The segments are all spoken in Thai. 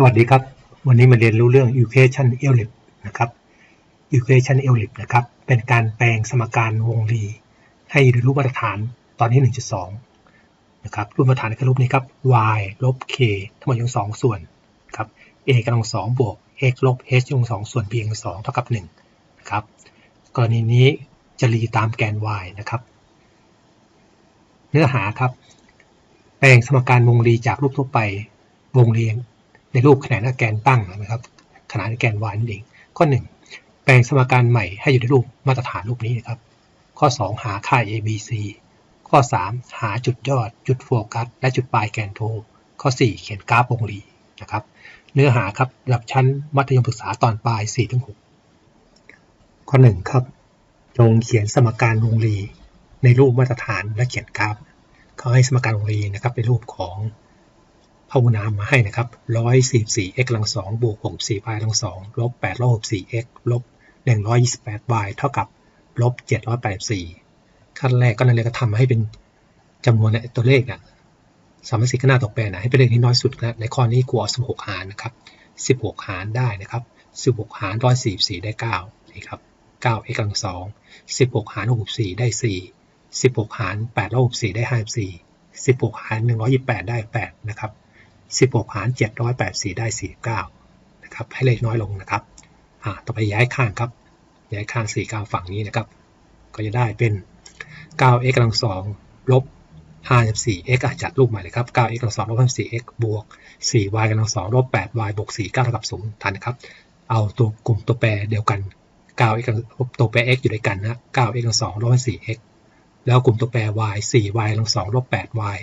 สวัสดีครับ วันนี้มาเรียนรู้เรื่อง equation ellipse นะครับ equation ellipse นะครับ เป็นการแปลงสมการวงรี ให้อยู่ในรูปมาตรฐานตอนที่ 1.2 นะครับ รูปมาตรฐานคือรูปนี้ครับ y ลบ k ทั้งหมดยู่สองส่วนครับ a กำลังสองบวก x ลบ h ยู่สองส่วน b กำลังสองเท่ากับ1นะครับ กรณีนี้จะรีตามแกน y นะครับ เนื้อหาครับ แปลงสมการวงรีจากรูปทั่วไปวงรี ในรูปขนานแกนตั้งนะครับ ขนานแกน y นั่นเอง ข้อ 1 แปลงสมการใหม่ให้อยู่ในรูปมาตรฐานรูปนี้นะครับ ข้อ 2 หาค่า a b c ข้อ 3 หาจุดยอด จุดโฟกัส และจุดปลายแกนโท ข้อ 4 เขียนกราฟวงรีนะครับ เนื้อหาครับระดับชั้นมัธยมศึกษาตอนปลาย4-6ข้อ 1 ครับ จงเขียนสมการวงรีในรูปมาตรฐานและเขียนกราฟ เขาให้สมการวงรีนะครับเป็นรูปของ ภาวนามมาให้นะครับ144 x กำลัง2บวก64 y กำลัง2ลบ8ลบ64 x ลบ128 y เท่ากับลบ784 ขั้นแรกก็นั่นเลยก็ทำให้เป็นจำนวนตัวเลขนะสามสิบขนาดตกแปรนะให้เป็นเลขที่น้อยสุดนะในข้อนี้กลัว16หกหารนะครับ16หารได้นะครับ16หาร144ได้9นี่ครับ9 x กำลัง2 16หาร64ได้4 16หาร8ลบ64ได้54 16หาร128ได้8นะครับ 16 หาร 784 ได้ 49 นะครับ ให้เลขน้อยลงนะครับ อ่า ต่อไปย้ายข้างครับ ย้ายข้าง49ฝั่งนี้นะครับ ก็จะได้เป็น 9x กำลัง2ลบ 54x จัดรูปใหม่เลยครับ 9x กำลัง2ลบ 54x บวก 4y กำลัง2ลบ 8y บวก 49 เท่ากับ 0 ทันนะครับ เอาตัวกลุ่มตัวแปรเดียวกัน 9x ลบตัวแปร x อยู่ด้วยกันนะ 9x กำลัง2ลบ 4x แล้วกลุ่มตัวแปร y 4y กำลัง2ลบ 8y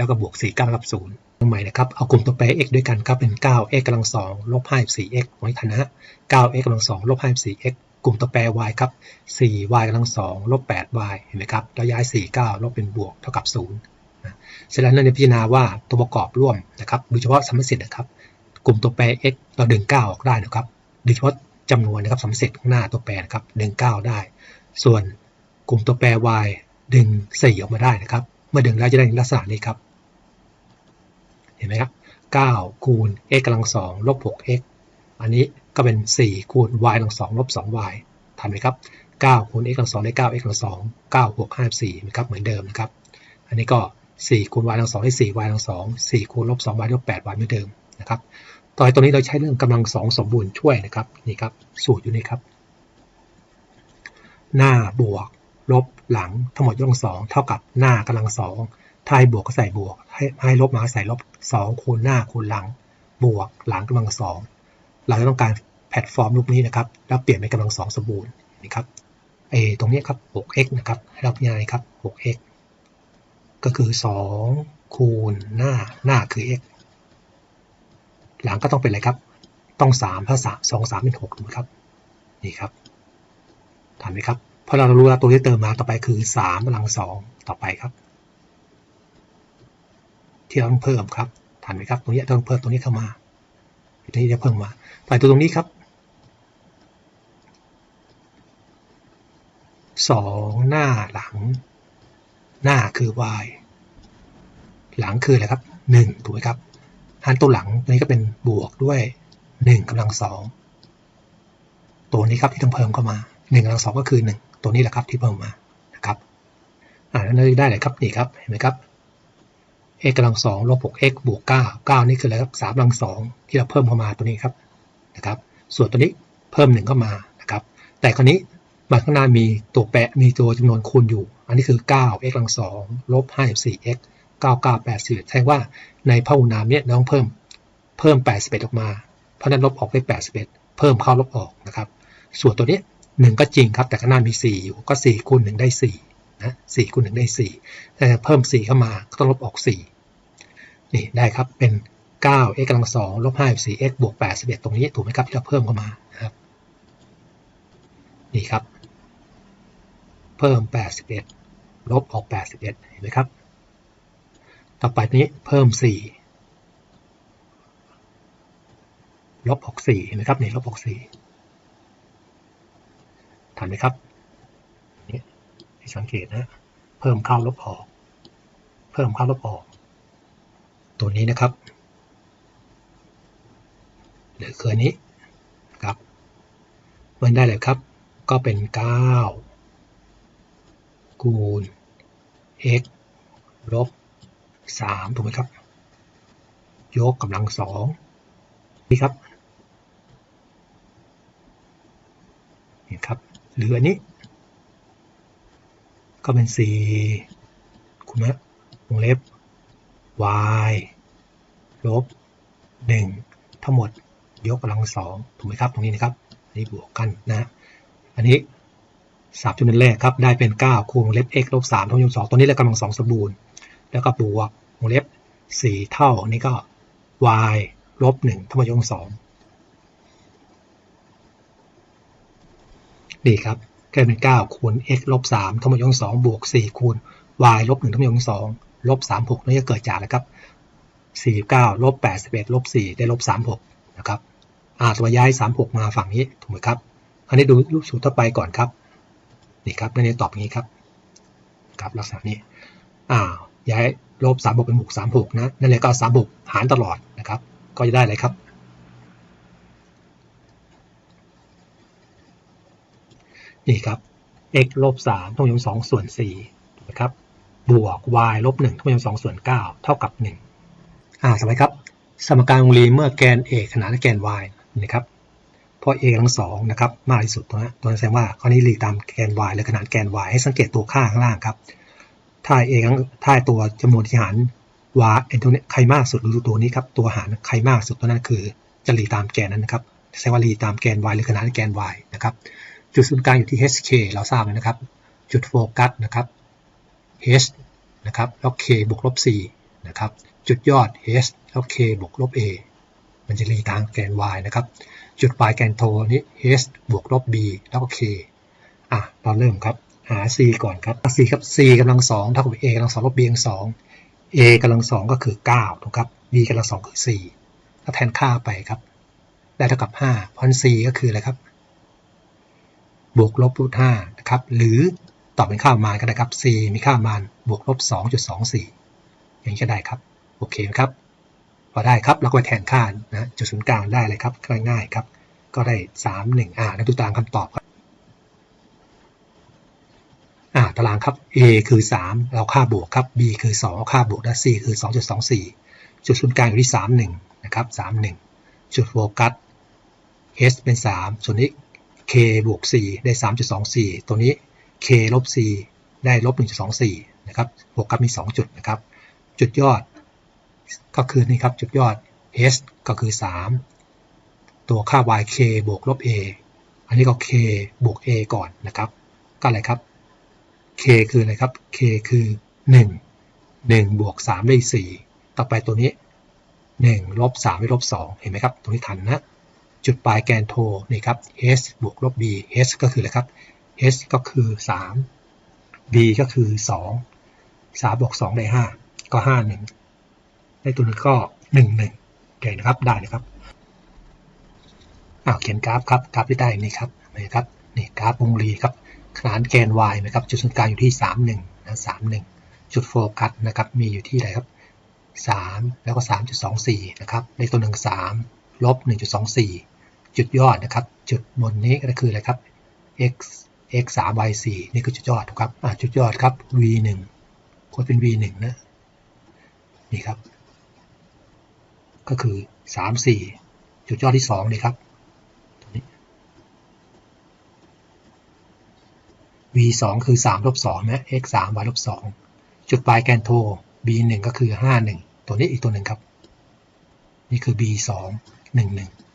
แล้วก็บวก49เท่ากับ0ใหม่นะครับ เอากลุ่มตัวแปร x ด้วยกันครับเป็น 9x กำลัง2ลบ 54x ไว้ทันนะฮะ 9x กำลัง2ลบ 54x กลุ่มตัวแปร y ครับ 4y กำลัง2ลบ 8y เห็นไหมครับ แล้วย้าย 49 ลบเป็นบวกเท่ากับ0นะเสร็จแล้วนั่นพิจารณาว่าตัวประกอบร่วมนะครับโดยเฉพาะสมมติสิทธิ์นะครับ กลุ่มตัวแปร x เราดึง9ออกได้นะครับโดยเฉพาะจำนวนนะครับสมมติสิทธิ์ข้างหน้าตัวแปรนะครับดึง9ได้ ส่วนกลุ่มตัวแปร y ดึง4ออกมาได้นะครับ เมื่อดึงแล้วจะได้ลักษณะนี้ครับ เห็นไหมครับ9คูณ x กำลัง2ลบ 6x อันนี้ก็เป็น 4 คูณ y กำลัง2ลบ 2y ทันไหมครับ 9คูณ x กำลัง2ได้ 9x กำลัง2 9บวก54นะครับ เหมือนเดิมนะครับ อันนี้ก็ 4 คูณ y กำลัง2ได้ 4y กำลัง2 4คูณลบ 2y ลบ 8y เหมือนเดิมนะครับต่อไปตรงนี้เราใช้เรื่องกำลัง2สมบูรณ์ช่วยนะครับ นี่ครับ สูตรอยู่นี่ครับ หน้าบวก ลบหลังทั้งหมดยกกำลัง2เท่ากับหน้ากำลัง2 ถ้าให้บวกก็ใส่บวก ให้ให้ลบมาใส่ลบ 2 คูณหน้าคูณหลัง บวกหลังกำลังสองเราจะต้องการแพลตฟอร์มรูปนี้นะครับ แล้วเปลี่ยนเป็นกำลังสองสมบูรณ์นี่ครับเอตรงนี้ครับ 6x นะครับให้เราพิจารณาครับ 6x ก็คือ 2 คูณหน้าหน้าคือ x หลังก็ต้องเป็นอะไรครับ ต้อง 3 ถ้า 3 2 3 เป็น6ถูกไหมครับ นี่ครับทันไหมครับ เพราะเรารู้ว่าตัวที่เติมมาต่อไปคือ3กำลังสองต่อไปครับ ที่เราต้องเพิ่มครับทันไหมครับ ตรงนี้ต้องเพิ่มตรงนี้เข้ามาตรงนี้จะเพิ่มมาใส่ตัวตรงนี้ครับสองหน้าหลัง หน้าคือ y หลังคืออะไรครับหนึ่งถูกไหมครับหันตัวหลังตัวนี้ก็เป็นบวกด้วยหนึ่งกำลังสองตัวนี้ครับที่ต้องเพิ่มเข้ามาหนึ่งกำลังสองก็คือหนึ่งตัวนี้แหละครับที่เพิ่มมานะครับอ่าแล้วได้เลยครับนี่ครับเห็นไหมครับ x กำลังสองลบหก x บวกเก้าเก้านี่คืออะไรครับสามกำลังสองที่เราเพิ่มเข้ามาตัวนี้ครับนะครับ ส่วนตัวนี้เพิ่มหนึ่งเข้ามานะครับ แต่คราวนี้มาข้างหน้ามีตัวแปะมีตัวจำนวนคูณอยู่ อันนี้คือ9 x กำลังสองลบ54 x 9980แสดงว่าในพหุนามเนี่ยน้องเพิ่มเพิ่ม81ออกมา เพราะนั้นลบออกได้81เพิ่มเข้าลบออกนะครับ ส่วนตัวนี้1ก็จริงครับ แต่ข้างหน้ามี4อยู่ก็4คูณ1ได้4นะ4คูณ1ได้4แต่เพิ่ม4เข้ามาก็ต้องลบออก4 นี่ได้ครับเป็น 9 x กำลัง2ลบ5 4 x บวก81 ตรงนี้ถูกไหมครับที่เราเพิ่มเข้ามานะครับนี่ครับ เพิ่ม 81 ลบออก 81 เห็นไหมครับ ต่อไปนี้เพิ่ม 4 ลบออก4เห็นไหมครับนี่ลบออก4ทันไหมครับนี่สังเกตนะ เพิ่มเข้าลบออก เพิ่มเข้าลบออก ตัวนี้นะครับ หรือคืออันนี้ครับมันได้เลยครับ ก็เป็น 9 คูณ x ลบ3ถูกไหมครับ ยกกำลังสองนี่ครับนี่ครับ หรืออันนี้ ก็เป็น 4 คุณแม่วงเล็บ y ลบ1ทั้งหมดยกกำลังสองถูกไหมครับตรงนี้นะครับน,นี่บวกกันนะอันนี้สามจำนวนแรกครับได้เป็น 9 คูณวงเล็บ x ลบ3เท่ากับ2ตัวนี้แล้วกำลังสองสมบูรณ์ แล้วก็บวกวงเล็บ 4 เท่านี่ก็ y ลบ1เท่ากับยกกำลังสองดีครับกลายเป็น 9 คูณ x ลบ3เท่ากับยกกำลังสองบวก 4 คูณ y ลบ1เท่ากับยกกำ ลังสองลบ36นี่จะเกิดจากอะไรครับ49ลบ81ลบ4ได้ลบ36นะครับอ่าตัวย้าย36มาฝั่งนี้ถูกไหมครับ อันนี้ดูรูปสูตรต่อไปก่อนครับนี่ครับนั่นเองตอบอย่างนี้ครับครับลักษณะนี้อ่าย้ายลบ36เป็นบวก36นะนั่นเลยก็36หารตลอดนะครับ ก็จะได้อะไรครับนี่ครับ x ลบ3ต้องยก2ส่วน4ถูกไหมครับ บวก y ลบ1ต้องยก2ส่วน9เท่ากับ 1 อ่าสมัยครับ สมการวงรีเมื่อแกน a ขนานกับแกน y นะครับเพราะ a ทั้งสองนะครับมากที่สุดตัวนั้นตัวนั้นแสดงว่าข้อนี้หลีกตามแกน y หรือขนาดแกน y ให้สังเกตตัวค่าข้างล่างครับ ถ้า a ทั้งถ้าตัวจำนวนที่หาร y ไอตัวนี้ใครมากสุดหรือตัวนี้ครับตัวหารใครมากสุดตัวนั้นคือจะหลีกตามแกนนั้นนะครับแสดงว่าหลีกตามแกน y หรือขนาดแกน y นะครับจุดศูนย์กลางอยู่ที่ hk เราทราบเลยนะครับ จุดโฟกัสนะครับ h นะครับแล้ว k บวกลบ4นะครับจุดยอด h แล้ว k บวกลบ a มันจะรีตามแกน y นะครับ จุดปลายแกนโทนี้ h บวกลบ b แล้วก็ k อะเราเริ่มครับหา c ก่อนครับ c ครับ c กำลังสองเท่ากับ a กำลังสองลบ b กำลังสอง a กำลังสองก็คือ9ถูกครับ b กำลังสองคือ 4 ถ้าแทนค่าไปครับ ได้เท่ากับ5เพราะ c ก็คืออะไรครับ บวกลบรูท5นะครับ หรือ ตอบเป็นค่าประมาณก็ได้ครับ c มีค่าประมาณบวกลบ 2.24 อย่างนี้ก็ได้ครับ โอเคครับ พอได้ครับเราก็ไปแทนค่านะจุดศูนย์กลางได้เลยครับง่ายๆครับ ก็ได้ 3 1อ่าแล้วตารางคำตอบครับอ่าตารางครับ a คือ 3 เราค่าบวกครับ b คือ 2เราค่าบวกและ c คือ 2.24 จุดศูนย์กลางอยู่ที่ 3 1 นะครับ 3 1 จุดโฟกัส h เป็น 3 ส่วนนี้ k บวก 4 ได้ 3.24 ตัวนี้ k ลบ c ได้ลบ1.24นะครับโฟกัสมี 2 จุดนะครับ จุดยอดก็คือนี่ครับจุดยอด h ก็คือ 3 ตัวค่า yk บวกลบ a อันนี้ก็ k บวก a ก่อนนะครับ ก็อะไรครับ k คืออะไรครับ k คือ 1 1 บวก 3 ได้ 4 ต่อไปตัวนี้ 1 ลบ 3 ได้ลบ 2 เห็นไหมครับ ตรงนี้ทันนะ จุดปลายแกนโทนี่ครับ h บวกลบ b h ก็คืออะไรครับ h ก็คือ 3 b ก็คือ 2 3บวก2ได้ 5 ก็ 5 1 ได้ตัวนึงก็หนึ่งหนึ่งโอเคนะครับได้นะครับอ้าวเขียนกราฟครับกราฟที่ได้นี่ครับนะครับนี่กราฟวงรีครับขนานแกน y นะครับ จุดศูนย์กลางอยู่ที่ 3 1นะ3 1 จุดโฟกัสนะครับ มีอยู่ที่อะไรครับ 3 แล้วก็ 3.24 นะครับ ในตัวหนึ่ง3ลบ 1.24 จุดยอดนะครับ จุดบนนี้ก็คืออะไรครับ x x 3 y 4นี่คือจุดยอดครับจุดยอดครับ v 1ควรเป็น v 1นะนี่ครับ ก็คือ 3 4 จุดยอดที่2เลยครับตรงนี้ v 2คือ3ลบ2นะ x 3 y ลบ2จุดปลายแกนโท b 1ก็คือ 5 1 ตัวนี้อีกตัวหนึ่งครับ นี่คือ b 2 1 1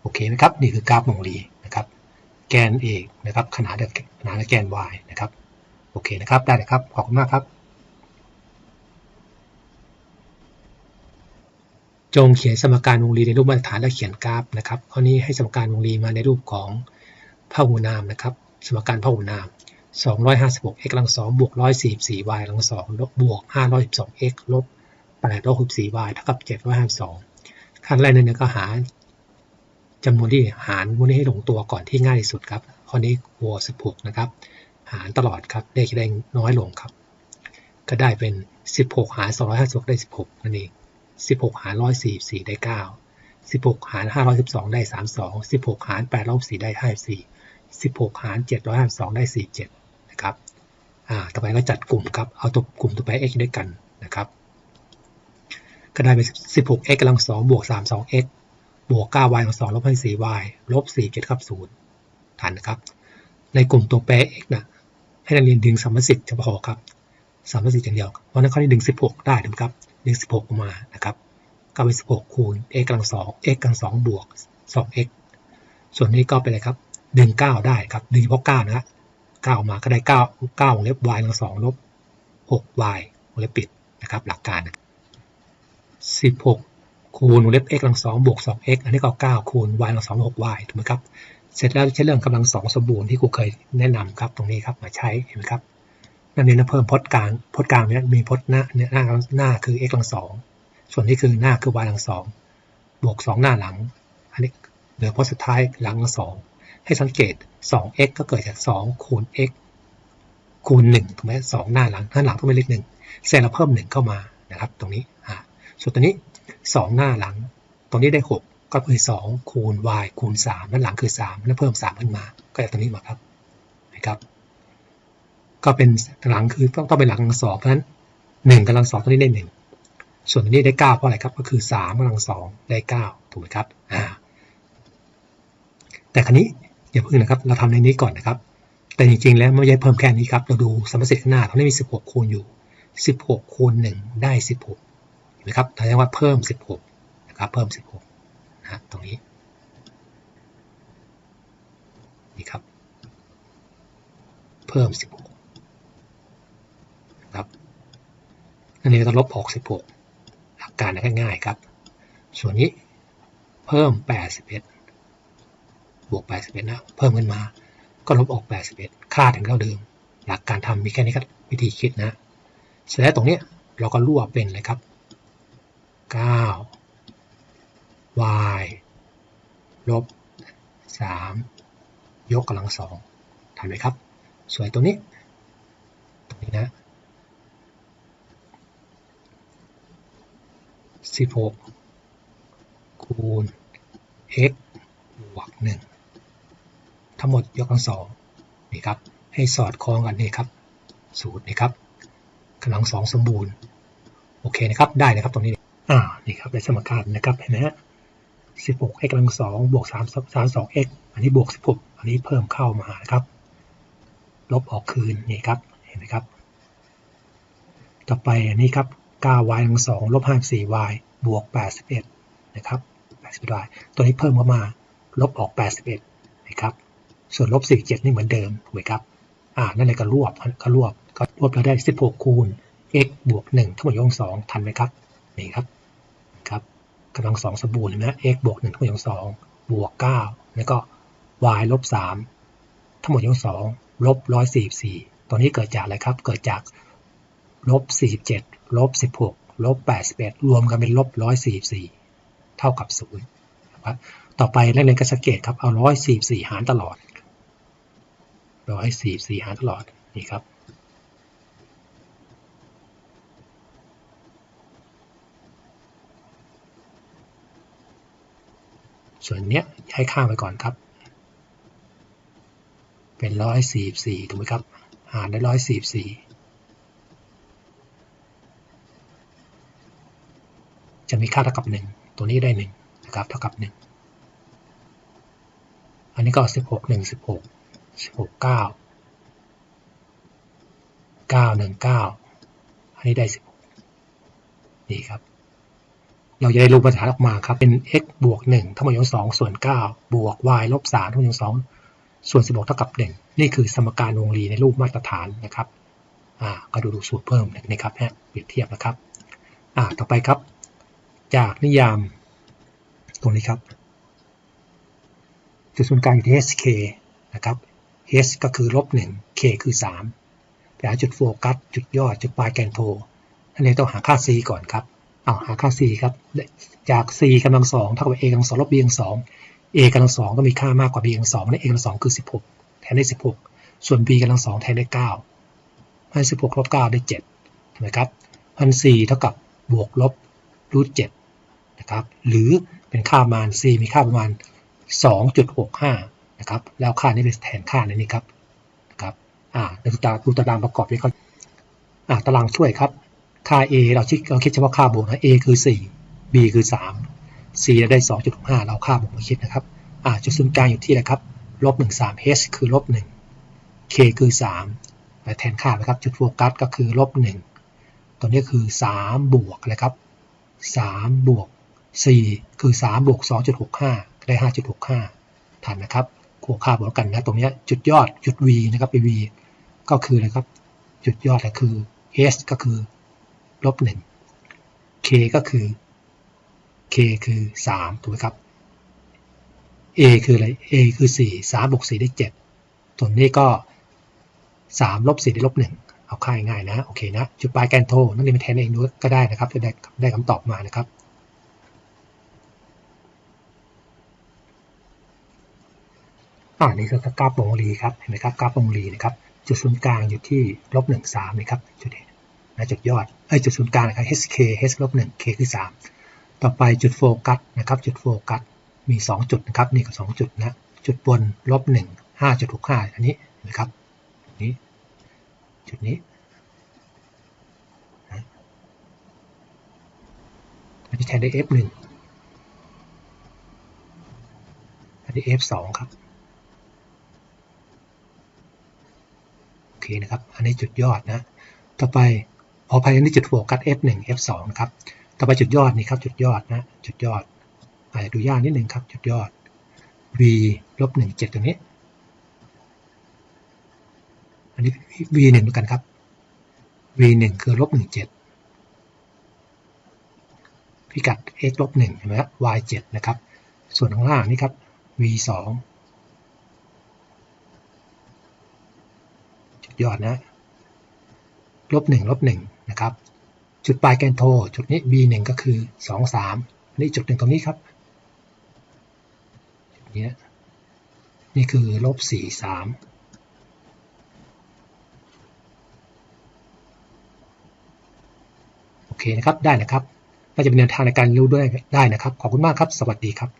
โอเคไหมครับ นี่คือกราฟวงรีนะครับ แกนเอกนะครับ ขนาดขนาดแกน y นะครับ โอเคนะครับ ได้เลยครับ ขอบคุณมากครับ จงเขียนสมการวงรีในรูปมาตรฐานและเขียนกราฟนะครับข้อนี้ให้สมการวงรีมาในรูปของพหูนามนะครับ สมการพหูนาม 256 x กำลัง2บวก144 y กำลัง2ลบบวก512 x ลบ864 y เท่ากับ 752 ขั้นแรกเนี่ยก็หา จำนวนที่หารพวกนี้ให้ลงตัวก่อนที่ง่ายที่สุดครับ ข้อนี้หัว16นะครับ หารตลอดครับเลขจะได้น้อยลงครับ ก็ได้เป็น 16 หาร 256 ได้ 16 นั่นเอง 16 หาร 144 ได้ 9 16 หาร 512 ได้ 32 16 หาร814ได้ 54 16 หาร 752 ได้ 47 นะครับ อ่า ต่อไปก็จัดกลุ่มครับ เอาตัวกลุ่มตัวไป x ด้วยกันนะครับ ก็ได้เป็น 16x กำลัง2บวก 32x บวก 9y กำลัง2ลบ 4y ลบ47ครับ0ทันนะครับ ในกลุ่มตัวแปร x นะให้นักเรียนดึงสมมติสิทธิ์เฉพาะครับสมมติสิทธิ์อย่างเดียว เพราะนั้นเขาได้ดึง 16 ได้ถูกครับ ดึง 16ออกมานะครับก็เป็น16 คูณ x กำลัง2 x กำลัง2บวก 2x ส่วนนี้ก็เป็นอะไรครับ ดึง 9 ได้ครับ ดึงเฉพาะ9นะฮะ9ออกมาก็ได้ 9 9วงเล็บ y กำลัง2ลบ 6y วงเล็บปิดนะครับ หลักการ 16 คูณวงเล็บ x กำลัง2บวก 2x อันนี้ก็9คูณ y กำลัง2 6y ถูกไหมครับ เสร็จแล้วใช้เรื่องกำลัง2สมบูรณ์ที่ครูเคยแนะนำครับตรงนี้ครับมาใช้เห็นไหมครับนั่นเองนะเพิ่มพจน์กลางพจน์กลางเนี่ยมีพจน์หน้าเนี่ยหน้าหน้าคือ x กำลังสองส่วนนี้คือหน้าคือ y กำลังสองบวก2หน้าหลัง อันนี้เหลือพจน์สุดท้ายหลังสองให้สังเกต 2x ก็เกิดจาก 2 คูณ x คูณ1ถูกไหมสองหน้าหลังหน้าหลังต้องเป็นเลขหนึ่งเสร็จเราเพิ่ม 1 เข้ามานะครับ ตรงนี้อ่าส่วนตัวนี้ 2 หน้าหลัง ตรงนี้ได้ 6 ก็คือ 2 คูณ y คูณ3ด้นหลังคือ 3 แล้วเพิ่ม 3 ขึ้นมา ก็จะตรงนี้มาครับนะครับ ก็เป็นหลังคือต้องต้องเป็นหลังสองเพราะฉะนั้นหนึ่งกำลังสองตัวนี้ได้หนึ่งส่วนตัวนี้ได้เก้าเพราะอะไรครับ ก็คือสามกำลังสองได้เก้าถูกไหมครับ อ่า แต่ครั้นี้อย่าเพิ่งนะครับ เราทำในนี้ก่อนนะครับ แต่จริงๆ แล้วไม่ใช่เพิ่มแค่นี้ครับ เราดูสมมติข้างหน้าตรงนี้มีสิบหกคูณอยู่สิบหกคูณหนึ่งได้สิบหก นไหมครับแสดงว่าเพิ่มสิบหกนะครับ เพิ่มสิบหกนะตรงนี้ นี่ครับ เพิ่มสิบหกครับ อันนี้ต้องลบออก 16 หลักการง่ายๆครับ ส่วนนี้เพิ่ม 81 บวก 81 นะ เพิ่มขึ้นมา ก็ลบออก 81 ค่าถึงเท่าเดิม หลักการทำมีแค่นี้ครับ วิธีคิดนะเสร็จแล้วตรงนี้เราก็รวบเป็นเลยครับ 9 y ลบ 3 ยกกำลังสองทันไหมครับ สวยตรงนี้ตรงนี้นะ 16 คูณ x บวก 1 ทั้งหมดยกกำลังสองนี่ครับ ให้สอดคล้องกันนี่ครับ สูตรนี่ครับกำลังสองสมบูรณ์ โอเคนะครับ ได้เลยครับตรงนี้ อ่า นี่ครับในสมการนะครับ เห็นไหมฮะ16 x กำลังสองบวก3 32 x อันนี้บวก16อันนี้เพิ่มเข้ามานะครับ ลบออกคืน นี่ครับ เห็นไหมครับ ต่อไปอันนี้ครับ 9y ทั้ง2ลบ 54y บวก81นะครับ 81y ตัวนี้เพิ่มเข้ามา ลบออก81นะครับ ส่วนลบ47นี่เหมือนเดิมถูกไหมครับ อ่า นั่นเลยก็รวบก็รวบ ก็รวบแล้วได้16คูณ x บวก1ทั้งหมดยกสองทันไหมครับ นี่ครับ กำลังสองสบู่เห็นไหม x บวกหนึ่งทั้งหมดของสองบวกเก้าแล้วก็ y ลบสามทั้งหมดยังสองลบร้อยสี่สี่ตอนนี้เกิดจากอะไรครับ เกิดจากลบสี่สิบเจ็ดลบสิบหกลบแปดสิบเอ็ดรวมกันเป็นลบร้อยสี่สี่เท่ากับศูนย์ครับต่อไปนักเรียนก็สังเกตครับ เอาร้อยสี่สี่หารตลอดร้อยสี่สี่หารตลอด นี่ครับ ส่วนเนี้ยให้ข้างไปก่อนครับ เป็น144ถูกไหมครับ หารได้144จะมีค่าเท่ากับ1ตัวนี้ได้1นะครับเท่ากับ1อันนี้ก็16 1 16 16 9 9 1 9อันนี้ได้16นี่ครับ เราจะได้รูปปัญหาออกมาครับเป็น x บวก1ทั้งหมดยก2ส่วน 9 บวก y ลบ3ทั้งหมดยก2ส่วน 16 เท่ากับ 1 นี่คือสมการวงรีในรูปมาตรฐานนะครับอ่าก็ดูดูสูตรเพิ่มนะครับฮะเปรียบเทียบนะครับอ่าต่อไปครับ จากนิยาม ตรงนี้ครับ จุดศูนย์กลางอยู่ที่ hk นะครับ h ก็คือลบ1 k คือ 3ไปหาจุดโฟกัส จุดยอด จุดปลายแกนโทนั่นเองต้องหาค่า c ก่อนครับ เอาหาค่า c ครับ จาก c กำลังสองเท่ากับ a กำลังสองลบ b กำลังสอง a กำลังสองก็มีค่ามากกว่า b กำลังสองนั่น a กำลังสองคือ 16 แทนได้ 16 ส่วน b กำลังสองแทนได้9ให้16ลบ9ได้7ถูกไหมครับพัน4เท่ากับบวกลบรูทเจ็ดนะครับ หรือเป็นค่าประมาณ c มีค่าประมาณ 2.65 นะครับ แล้วค่านี้เป็นแทนค่าในนี้ครับ นะครับ อ่าดูตารางดูตารางประกอบด้วยก่อนอ่าตารางช่วยครับ ค่า a เราคิดเราคิดเฉพาะค่าบวกนะ a คือ 4 b คือ 3 c เราได้ 2.65 เราค่าบวกมาคิดนะครับอ่าจุดศูนย์กลางอยู่ที่อะไรครับลบ13 h คือลบ1 k คือ3ไปแทนค่าไปครับ จุดโฟกัสก็คือลบ1ตัวนี้คือ 3 บวกอะไรครับ3บวก 4 คือ 3 บวก 2.65 ได้ 5.65ทันนะครับหัวค่าบวกกันนะตรงนี้จุดยอดจุด v นะครับ v ก็คืออะไรครับ จุดยอดก็คือ s ก็คือ ลบ1 k ก็คือ k คือ 3 ถูกไหมครับ a คืออะไร a คือ 4 3บวก4ได้ 7 ส่วนนี้ก็ 3 ลบ 4 ได้ลบ 1 เอาค่าง่ายนะ โอเคนะ จุดปลายแกนโทนั่นเองเป็นแทนเองด้วยก็ได้นะครับ จะได้ได้คำตอบมานะครับอ่านี่คือกราฟวงรีครับ เห็นไหมครับ กราฟวงรีนะครับ จุดศูนย์กลางอยู่ที่ลบ1 3นี่งสามนะครับ จุดเด่นะจุดยอดเอ้จุดศูนย์กลางนะครับ HK H ลบ1 K คือ 3 ต่อไปจุดโฟกัสนะครับ จุดโฟกัสมี 2 จุดนะครับ นี่ก็ 2 จุดนะ จุดบนลบ1 5.65 อันนี้นะครับ นี้จุดนี้นะอันนี้แทนได้ F1 อันนี้ F2 ครับ โอเคนะครับ อันนี้จุดยอดนะ ต่อไป พอภายในจุดโฟกัส F1 F2 นะครับ ต่อไปจุดยอดนี่ครับ จุดยอดนะ จุดยอด อาจจะดูยากนิดนึงครับ จุดยอด v ลบ1 7ตรงนี้ อันนี้ v 1เหมือนกันครับ v 1คือลบ1 7พิกัด x ลบ1เห็นไหมครับ y 7นะครับ ส่วนข้างล่างนี่ครับ v 2จุดยอดนะ ลบ1ลบ1นะครับ จุดปลายแกนโท จุดนี้ b 1 ก็คือ 2 3นี่จุดหนึ่งตรงนี้ครับจุดนี้นี่คือลบ4 3โอเคนะครับ ได้นะครับน่าจะเป็นแนวทางในการรู้ด้วยได้นะครับ ขอบคุณมากครับ สวัสดีครับ